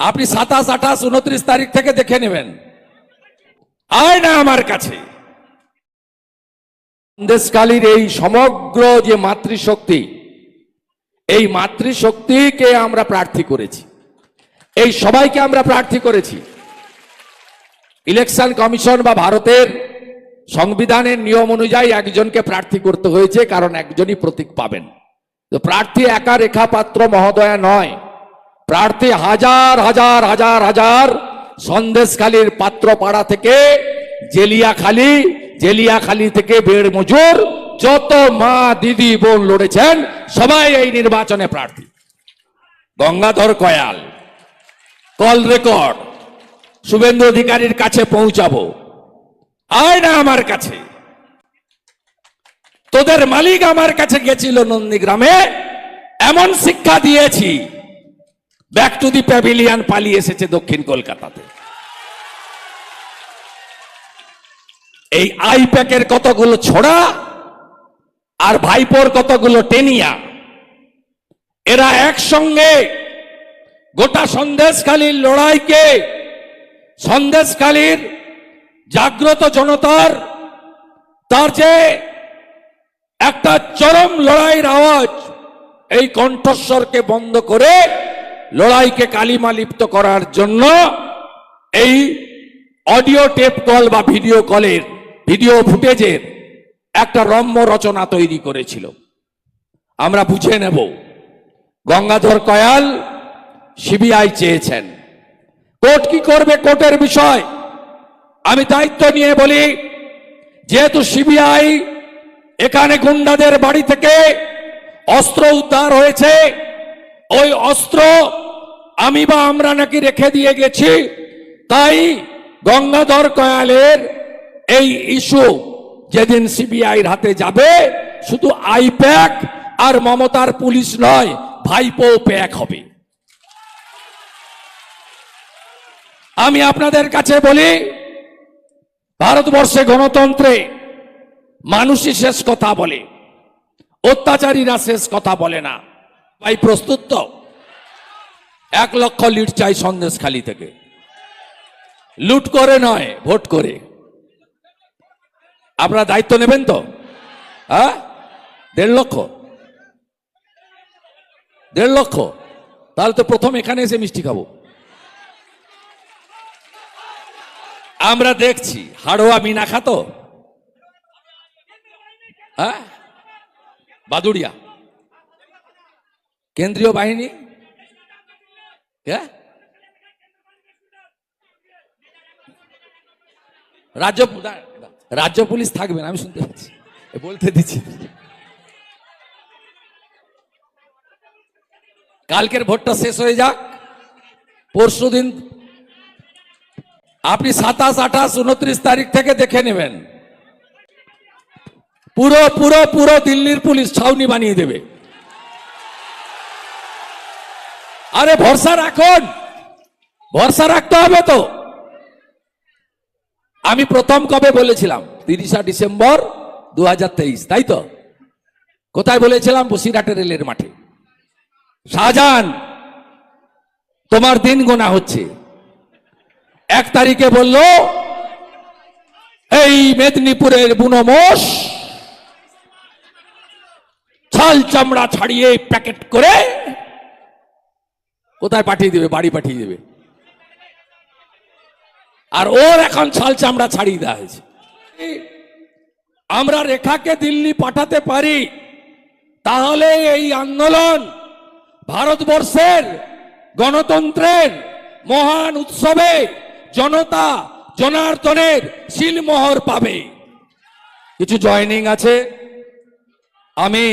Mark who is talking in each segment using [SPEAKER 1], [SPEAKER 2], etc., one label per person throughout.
[SPEAKER 1] আপনি সাতাশ, আঠাশ, উনত্রিশ তারিখ থেকে দেখে নেবেন। আয় না আমার কাছে। সন্দেশকালীর এই সমগ্র যে মাতৃশক্তি, এই মাতৃশক্তিকে আমরা প্রার্থী করেছি। এই সবাইকে আমরা প্রার্থী করেছি। ইলেকশন কমিশন বা ভারতের সংবিধানের নিয়ম অনুযায়ী একজনকে প্রার্থী করতে হয়েছে, কারণ একজনই প্রতীক পাবেন। প্রার্থী একা রেখা পাত্র মহোদয়া নয়। প্রার্থী হাজার হাজার হাজার হাজার সন্দেশখালীর পাত্রপাড়া থেকে জেলিয়াখালী জেলিয়াখালী থেকে বেড় মজুর যত মা দিদি বোন লড়েছেন, সবাই এই নির্বাচনে প্রার্থী। গঙ্গাধর কয়াল, কল রেকর্ড, শুভেন্দু অধিকারীর কাছে পৌঁছাবো। আয় না আমার কাছে। তোদের মালিক আমার কাছে গেছিল নন্দীগ্রামে, এমন শিক্ষা দিয়েছি ব্যাক টু দি প্যাভিলিয়ান পালিয়ে এসেছে দক্ষিণ কলকাতাতে। এই আইপ্যাকের কতগুলো ছোড়া আর ভাইপোর কতগুলো টেনিয়া, এরা একসঙ্গে গোটা সন্দেশখালীর লড়াইকে, সন্দেশখালীর জাগ্রত জনতার, তার যে একটা চরম লড়াইয়ের আওয়াজ, এই কণ্ঠস্বরকে বন্ধ করে লড়াইকে কালিমা লিপ্ত করার জন্য এই অডিও টেপ কল বা ভিডিও কলের, ভিডিও ফুটেজের একটা রম্য রচনা তৈরি করেছিল। আমরা বুঝে নেব, গঙ্গাধর কয়াল সিবিআই চেয়েছেন। কোর্ট কি করবে কোর্টের বিষয়? আমি দায়িত্ব নিয়ে বলি, যেহেতু সিবিআই এখানে গুন্ডাদের বাড়ি থেকে অস্ত্র উদ্ধার হয়েছে ওই অস্ত্র আমি বা আমরা নাকি রেখে দিয়ে গেছি, তাই গঙ্গাধর কয়ালের এই ইস্যু যেদিন সিবিআইর হাতে যাবে, শুধু আইপ্যাক আর মমতার পুলিশ নয় ভাইপো প্যাক হবে। আমি আপনাদের কাছে বলি, ভারতবর্ষে গণতন্ত্রে মানুষই শেষ কথা বলে, অত্যাচারীরা শেষ কথা বলে না। ভাই, প্রস্তুত তো? এক লক্ষ লিট চাই সন্দেশ খালি থেকে। লুট করে নয়, ভোট করে। আপনারা দায়িত্ব নেবেন তো? হ্যাঁ? দেড় লক্ষ? দেড় লক্ষ? তাহলে তো প্রথম এখানে এসে মিষ্টি খাব। আমরা দেখছি, হাড়োয়া মিনা খাতো হ্যাঁ? বাদুড়িয়া। কেন্দ্রীয় বাহিনী? হ্যাঁ রাজ্য রাজ্য পুলিশ থাকবেন আমি শুনতে পাচ্ছি। বলতে দিচ্ছি। কালকের ভোটটা শেষ হয়ে যাক। পরশু দিন আপনি সাতাশ, আঠাশ, উনত্রিশ তারিখ থেকে দেখে নেবেন। পুরো পুরো পুরো দিল্লির পুলিশ ছাউনি বানিয়ে দেবে। আরে ভরসা রাখুন। ভরসা রাখতে হবে তো। আমি প্রথম কবে বলেছিলাম? তিরিশা ডিসেম্বর দু হাজার তেইশ, তাই তো? কোথায় বলেছিলাম? বসিরহাটের রেলের মাঠে। শাহজাহান, তোমার দিন গোনা হচ্ছে। এক তারিখে বলল, এই মেদিনীপুরের বুনমোষ ছাল চামড়া ছাড়িয়ে প্যাকেট করে কোথায় পাঠিয়ে দেবে? বাড়ি পাঠিয়ে দেবে। আর ওর এখন ছাল চামড়া ছাড়িয়ে দেওয়া হয়েছে। আমরা রেখাকে দিল্লি পাঠাতে পারি। তাহলে এই আন্দোলন ভারতবর্ষের গণতন্ত্রের মহান উৎসবে জনতা জনার্দনের শিলমোহর পাবে। কিছু জয়নিং আছে। আমি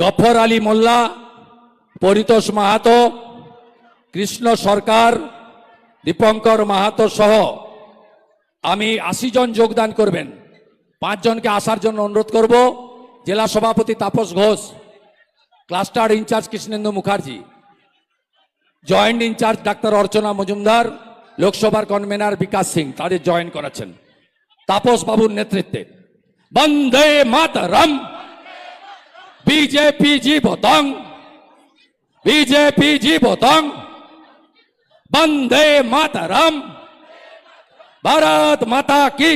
[SPEAKER 1] গফর আলী মোল্লা পরিতোষ মাহাতো, কৃষ্ণ সরকার, দীপঙ্কর মাহাতো সহ আমি আশি জন যোগদান করবেন। পাঁচজনকে আসার জন্য অনুরোধ করব। জেলা সভাপতি Tapas Ghosh, cluster incharge Krishnendu Mukherjee, joint incharge doctor Archana Majumdar, লোকসভার কনভেনার বিকাশ সিং তাদের জয়েন করাচ্ছেন তাপস বাবুর নেতৃত্বে বন্দে মাতরম। বিজেপি জীবতং বিজেপি জীবতং বন্দে মাতরম ভারত মাতা কি